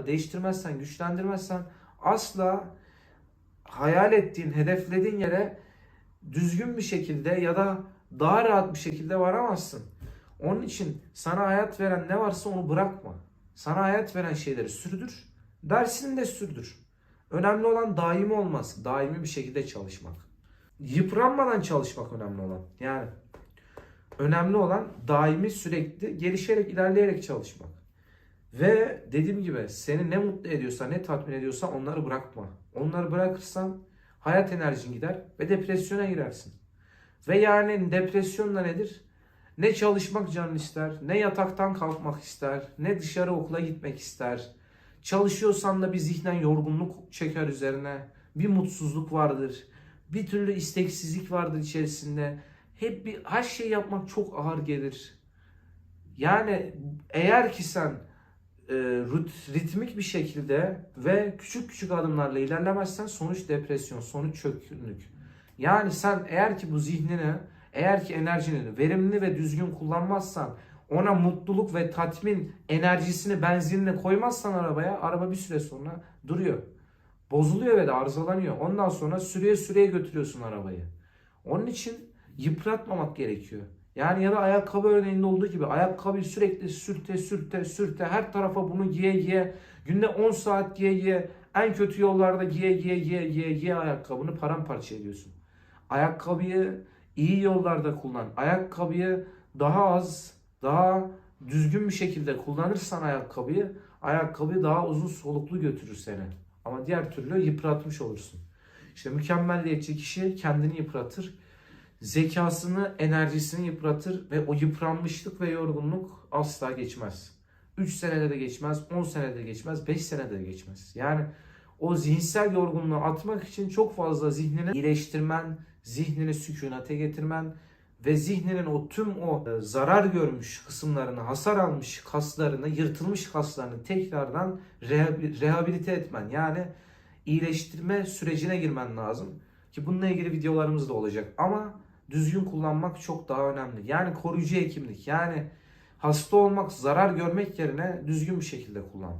bunları değiştirmezsen, güçlendirmezsen asla hayal ettiğin, hedeflediğin yere düzgün bir şekilde ya da daha rahat bir şekilde varamazsın. Onun için sana hayat veren ne varsa onu bırakma. Sana hayat veren şeyleri sürdür. Dersini de sürdür. Önemli olan daimi olması. Daimi bir şekilde çalışmak. Yıpranmadan çalışmak önemli olan. Yani önemli olan daimi sürekli gelişerek ilerleyerek çalışmak. Ve dediğim gibi seni ne mutlu ediyorsa ne tatmin ediyorsa onları bırakma. Onları bırakırsan hayat enerjin gider ve depresyona girersin. Ve yani depresyon da nedir? Ne çalışmak canın ister, ne yataktan kalkmak ister, ne dışarı okula gitmek ister. Çalışıyorsan da bir zihnen yorgunluk çeker üzerine. Bir mutsuzluk vardır. Bir türlü isteksizlik vardır içerisinde. Hep bir her şeyi yapmak çok ağır gelir. Yani eğer ki sen e, ritmik bir şekilde ve küçük küçük adımlarla ilerlemezsen sonuç depresyon, sonuç çökkünlük. Yani sen eğer ki bu zihnini, eğer ki enerjini verimli ve düzgün kullanmazsan, ona mutluluk ve tatmin enerjisini, benzinini koymazsan arabaya, araba bir süre sonra duruyor. Bozuluyor ve de arızalanıyor. Ondan sonra süreye süreye götürüyorsun arabayı. Onun için yıpratmamak gerekiyor. Yani ya da ayakkabı örneğinde olduğu gibi ayakkabıyı sürekli sürte sürte sürte her tarafa bunu giye giye günde 10 saat giye giye en kötü yollarda giye giye giye giye giye ayakkabını paramparça ediyorsun. Ayakkabıyı iyi yollarda kullan. Ayakkabıyı daha az, daha düzgün bir şekilde kullanırsan ayakkabıyı, ayakkabı daha uzun soluklu götürür seni. Ama diğer türlü yıpratmış olursun. İşte mükemmelliyetçi kişi kendini yıpratır. Zekasını, enerjisini yıpratır ve o yıpranmışlık ve yorgunluk asla geçmez. 3 senede de geçmez, 10 senede de geçmez, 5 senede de geçmez. Yani o zihinsel yorgunluğu atmak için çok fazla zihnini iyileştirmen, zihnini sükunete getirmen ve zihninin o tüm o e, zarar görmüş kısımlarını, hasar almış kaslarını, yırtılmış kaslarını tekrardan rehabil- rehabilite etmen. Yani iyileştirme sürecine girmen lazım. Ki bununla ilgili videolarımız da olacak. Ama düzgün kullanmak çok daha önemli. Yani koruyucu hekimlik. Yani hasta olmak, zarar görmek yerine düzgün bir şekilde kullan.